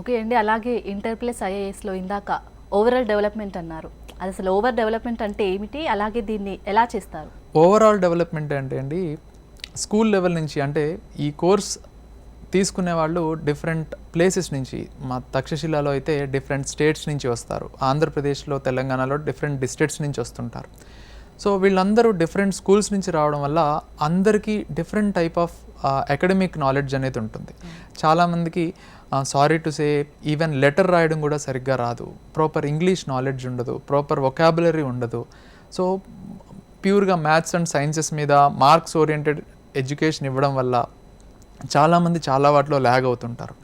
Okay అండి. అలాగే inter plus ఐఏఎస్లో ఇందాక ఓవరాల్ డెవలప్మెంట్ అన్నారు. అది అసలు ఓవర్ డెవలప్మెంట్ అంటే ఏమిటి? అలాగే దీన్ని ఎలా చేస్తారు? ఓవరాల్ డెవలప్మెంట్ అంటే అండి స్కూల్ లెవెల్ నుంచి అంటే ఈ కోర్స్ తీసుకునే వాళ్ళు డిఫరెంట్ ప్లేసెస్ నుంచి మా తక్షశిలలో అయితే డిఫరెంట్ స్టేట్స్ నుంచి వస్తారు. ఆంధ్రప్రదేశ్లో తెలంగాణలో డిఫరెంట్ డిస్ట్రిక్ట్స్ నుంచి వస్తుంటారు. సో వీళ్ళందరూ డిఫరెంట్ స్కూల్స్ నుంచి రావడం వల్ల అందరికీ different type of academic knowledge అనేది ఉంటుంది. చాలామందికి sorry to say even letter రాయడం కూడా సరిగ్గా రాదు. ప్రాపర్ ఇంగ్లీష్ నాలెడ్జ్ ఉండదు. ప్రాపర్ వొకాబులరీ ఉండదు. సో ప్యూర్గా మ్యాథ్స్ అండ్ సైన్సెస్ మీద మార్క్స్ ఓరియంటెడ్ ఎడ్యుకేషన్ ఇవ్వడం వల్ల చాలామంది చాలా వాటిలో ల్యాగ్ అవుతుంటారు.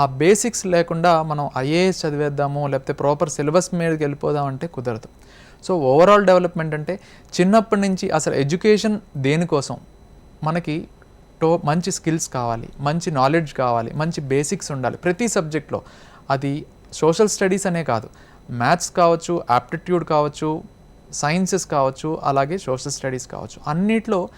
ఆ బేసిక్స్ లేకుండా మనం ఐఏఎస్ చదివేద్దాము లేకపోతే ప్రాపర్ సిలబస్ మీదకి వెళ్ళిపోదాం అంటే కుదరదు. సో ఓవరాల్ డెవలప్మెంట్ అంటే చిన్నప్పటి నుంచి అసలు ఎడ్యుకేషన్ దేనికోసం? మనకి టో మంచి స్కిల్స్ కావాలి మంచి నాలెడ్జ్ కావాలి మంచి బేసిక్స్ ఉండాలి. ప్రతి సబ్జెక్ట్లో అది సోషల్ స్టడీస్ అనే కాదు. మ్యాథ్స్ కావచ్చు యాప్టిట్యూడ్ కావచ్చు సైన్సెస్ కావచ్చు అలాగే సోషల్ స్టడీస్ కావచ్చు. అన్నిట్లో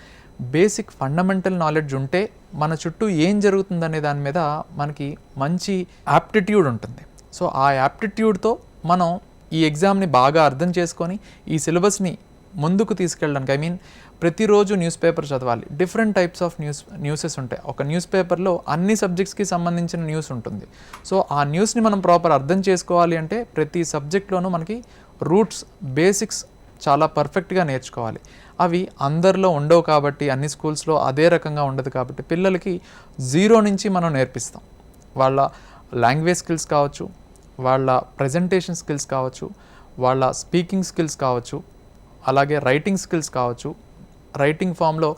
బేసిక్ ఫండమెంటల్ నాలెడ్జ్ ఉంటే మన చుట్టూ ఏం జరుగుతుందనే దాని మీద మనకి మంచి యాప్టిట్యూడ్ ఉంటుంది. సో ఆ యాప్టిట్యూడ్తో మనం ఈ ఎగ్జామ్ని బాగా అర్థం చేసుకొని ఈ సిలబస్ని ముందుకు తీసుకెళ్ళడానికి ఐ మీన్ ప్రతిరోజు న్యూస్ పేపర్ చదవాలి. Different types of news newses ఉంటాయి. ఒక న్యూస్ పేపర్లో అన్ని సబ్జెక్ట్స్కి సంబంధించిన న్యూస్ ఉంటుంది. సో ఆ న్యూస్ని మనం ప్రాపర్ అర్థం చేసుకోవాలి అంటే ప్రతి సబ్జెక్ట్లోనూ మనకి రూట్స్ బేసిక్స్ చాలా పర్ఫెక్ట్గా నేర్చుకోవాలి. అవి అందరిలో ఉండవు కాబట్టి అన్ని స్కూల్స్లో అదే రకంగా ఉండదు కాబట్టి పిల్లలకి జీరో నుంచి మనం నేర్పిస్తాం. వాళ్ళ లాంగ్వేజ్ స్కిల్స్ కావచ్చు వాళ్ళ ప్రజెంటేషన్ స్కిల్స్ కావచ్చు వాళ్ళ స్పీకింగ్ స్కిల్స్ కావచ్చు అలాగే రైటింగ్ స్కిల్స్ కావచ్చు రైటింగ్ ఫామ్లో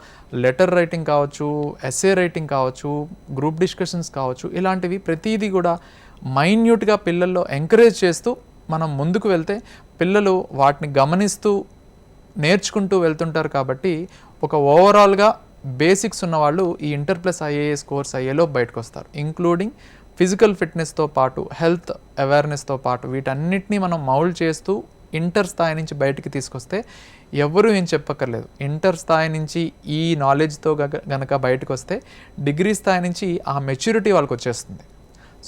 లెటర్ రైటింగ్ కావచ్చు ఎస్ఏ రైటింగ్ కావచ్చు గ్రూప్ డిస్కషన్స్ కావచ్చు ఇలాంటివి ప్రతిదీ కూడా మైన్యూట్గా పిల్లల్లో ఎంకరేజ్ చేస్తూ మనం ముందుకు వెళ్తే పిల్లలు వాటిని గమనిస్తూ నేర్చుకుంటూ వెళ్తుంటారు కాబట్టి ఒక ఓవరాల్గా బేసిక్స్ ఉన్న వాళ్ళు ఈ ఇంటర్ ప్లస్ ఐఏఎస్ కోర్స్ అయ్యేలో బయటకు వస్తారు ఇంక్లూడింగ్ ఫిజికల్ ఫిట్నెస్తో పాటు హెల్త్ అవేర్నెస్తో పాటు వీటన్నిటిని మనం మౌల్డ్ చేస్తూ ఇంటర్ స్థాయి నుంచి బయటికి తీసుకొస్తే ఎవరు ఏం చెప్పక్కర్లేదు. ఇంటర్ స్థాయి నుంచి ఈ నాలెడ్జ్తో గనక బయటకు వస్తే డిగ్రీ స్థాయి నుంచి ఆ మెచ్యూరిటీ వాళ్ళకి వచ్చేస్తుంది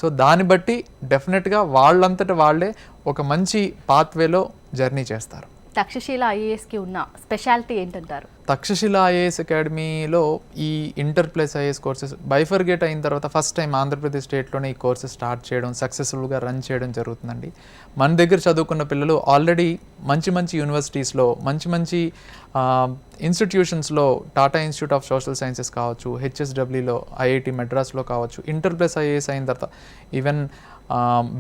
సో దాన్ని బట్టి డెఫినెట్గా వాళ్ళంతటి వాళ్ళే ఒక మంచి పాత్వేలో జర్నీ చేస్తారు. తక్షశీల ఐఏఎస్కి ఉన్న స్పెషాలిటీ ఏంటంటారు? తక్షశిల ఐఏఎస్ అకాడమీలో ఈ inter plus IAS courses bifurcate అయిన తర్వాత ఫస్ట్ టైం ఆంధ్రప్రదేశ్ స్టేట్లోనే ఈ కోర్సెస్ స్టార్ట్ చేయడం సక్సెస్ఫుల్గా రన్ చేయడం జరుగుతుందండి. మన దగ్గర చదువుకున్న పిల్లలు ఆల్రెడీ మంచి మంచి యూనివర్సిటీస్లో మంచి మంచి ఇన్స్టిట్యూషన్స్లో Tata institute of social sciences కావచ్చు హెచ్ఎస్డబ్ల్యూలో ఐఐటి మెడ్రాస్లో కావచ్చు ఇంటర్ ప్లస్ ఐఏఎస్ అయిన తర్వాత ఈవెన్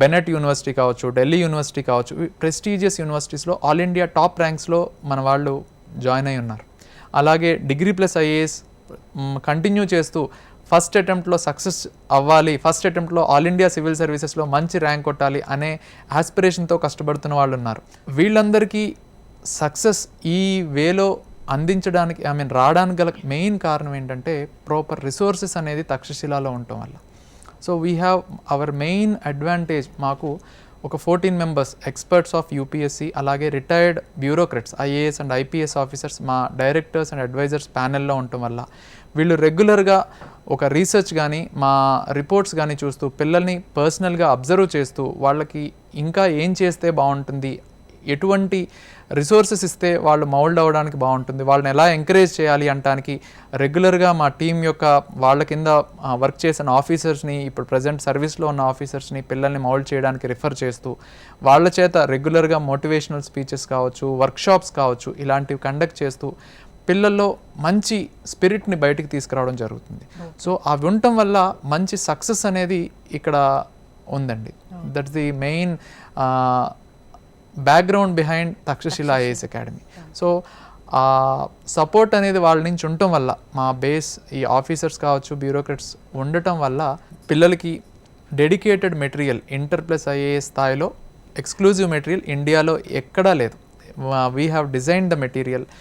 బెనెట్ యూనివర్సిటీ కావచ్చు ఢిల్లీ యూనివర్సిటీ కావచ్చు ప్రెస్టీజియస్ యూనివర్సిటీస్లో ఆల్ ఇండియా టాప్ ర్యాంక్స్లో మన వాళ్ళు జాయిన్ అయి ఉన్నారు. అలాగే డిగ్రీ ప్లస్ ఐఏఎస్ కంటిన్యూ చేస్తూ ఫస్ట్ అటెంప్ట్లో సక్సెస్ అవ్వాలి ఫస్ట్ అటెంప్ట్లో ఆల్ ఇండియా సివిల్ సర్వీసెస్లో మంచి ర్యాంక్ కొట్టాలి అనే ఆస్పిరేషన్తో కష్టపడుతున్న వాళ్ళు ఉన్నారు. వీళ్ళందరికీ సక్సెస్ ఈ వేలో అందించడానికి ఐ మీన్ రావడానికి గల మెయిన్ కారణం ఏంటంటే ప్రాపర్ రిసోర్సెస్ అనేది తక్షశిలాలో ఉండటం వల్ల. So we have our main advantage మాకు ఒక fourteen members experts of UPSC అలాగే retired bureaucrats IAS and IPS officers మా డైరెక్టర్స్ అండ్ అడ్వైజర్స్ ప్యానెల్లో ఉండటం వల్ల. వీళ్ళు రెగ్యులర్గా ఒక రీసెర్చ్ కానీ మా రిపోర్ట్స్ కానీ చూస్తూ పిల్లల్ని పర్సనల్గా అబ్జర్వ్ చేస్తూ వాళ్ళకి ఇంకా ఏం చేస్తే బాగుంటుంది ఎటువంటి రిసోర్సెస్ ఇస్తే వాళ్ళు మౌల్డ్ అవ్వడానికి బాగుంటుంది? వాళ్ళని ఎలా ఎంకరేజ్ చేయాలి అంటానికి రెగ్యులర్గా మా టీం యొక్క వాళ్ళ కింద వర్క్ చేసిన ఆఫీసర్స్ని ఇప్పుడు ప్రజెంట్ సర్వీస్లో ఉన్న ఆఫీసర్స్ని పిల్లల్ని మౌల్డ్ చేయడానికి రిఫర్ చేస్తూ వాళ్ళ చేత రెగ్యులర్గా మోటివేషనల్ స్పీచెస్ కావచ్చు వర్క్షాప్స్ కావచ్చు ఇలాంటివి కండక్ట్ చేస్తూ పిల్లల్లో మంచి స్పిరిట్ని బయటికి తీసుకురావడం జరుగుతుంది. సో అవి ఉండటం వల్ల మంచి సక్సెస్ అనేది ఇక్కడ ఉందండి. That's the main background behind Takshashila IAS academy so ఆ సపోర్ట్ అనేది వాళ్ళ నుంచి ఉండటం వల్ల మా బేస్ ఈ ఆఫీసర్స్ కావచ్చు బ్యూరోక్రట్స్ ఉండటం వల్ల పిల్లలకి dedicated material inter plus IAS స్థాయిలో ఎక్స్క్లూజివ్ మెటీరియల్ ఇండియాలో ఎక్కడా లేదు. We have design the material